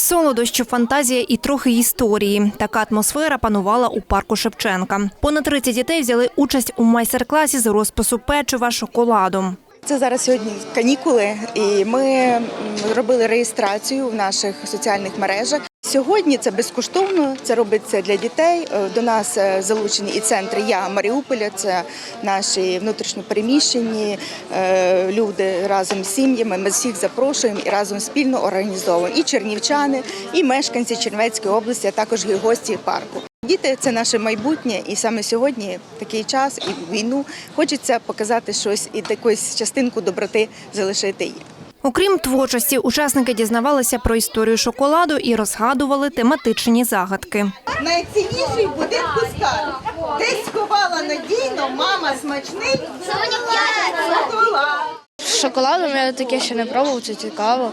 Солодощі, фантазія і трохи історії. Така атмосфера панувала у парку Шевченка. Понад 30 дітей взяли участь у майстер-класі з розпису печива шоколадом. Це зараз сьогодні канікули, і ми робили реєстрацію в наших соціальних мережах. Сьогодні це безкоштовно, це робиться для дітей. Е, До нас е, залучені і центри Я Маріуполя, це наші внутрішньопереміщені е, люди разом з сім'ями. Ми всіх запрошуємо і разом спільно організовуємо. І чернівчани, і мешканці Чернівецької області, а також і гості парку. Діти це наше майбутнє, і саме сьогодні такий час і війну хочеться показати щось і якусь частинку доброти залишити їм. Окрім творчості, учасники дізнавалися про історію шоколаду і розгадували тематичні загадки. Найцінніший будинку скарб. Десь сховала надійно, мама смачний. Шоколадом я таке ще не пробував, це цікаво.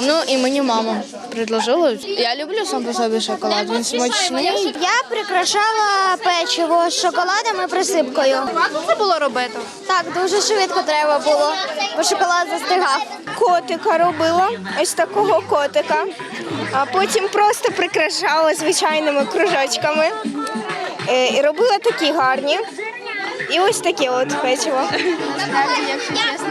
Ну і мені мама предложила. Я люблю сам по собі шоколад, він смачний. Я прикрашала печиво з шоколадом і присипкою. Важко це було робити? Так, дуже швидко треба було, бо шоколад застигав. Котика робила, ось такого котика, а потім просто прикрашала звичайними кружочками. Е, І робила такі гарні. І ось таке от печиво. Насправді, якщо чесно,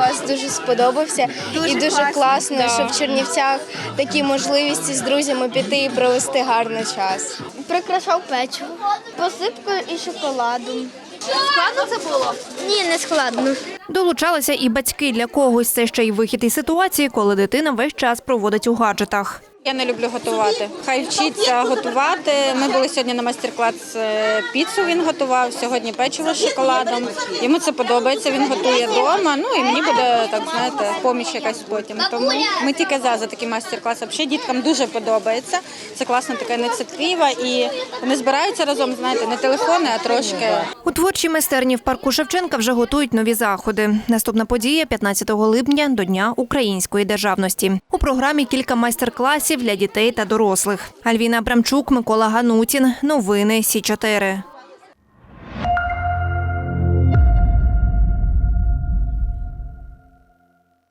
майстер-клас дуже сподобався. і дуже класно, що в Чернівцях такі можливості з друзями піти і провести гарний час. Прикрашав печиво, посипкою і шоколадом. Складно це було? Ні, не складно. Долучалися і батьки. Для когось це ще й вихід із ситуації, коли дитина весь час проводить у гаджетах. Я не люблю готувати. Хай вчиться готувати. Ми були сьогодні на майстер-клас е, піцу. Він готував сьогодні печиво з шоколадом. Йому це подобається. Він готує вдома. Ну і мені буде так знаєте, поміч якась потім. Тому ми тільки за за такий майстер-клас. Взагалі діткам дуже подобається. Це класна така ініціатива, і вони збираються разом. Знаєте, не телефони, а трошки У творчій майстерні в парку Шевченка вже готують нові заходи. Наступна подія 15 липня до Дня української державності. У програмі кілька майстер-класів для дітей та дорослих. Альвіна Абрамчук, Микола Ганутін. Новини Сі 4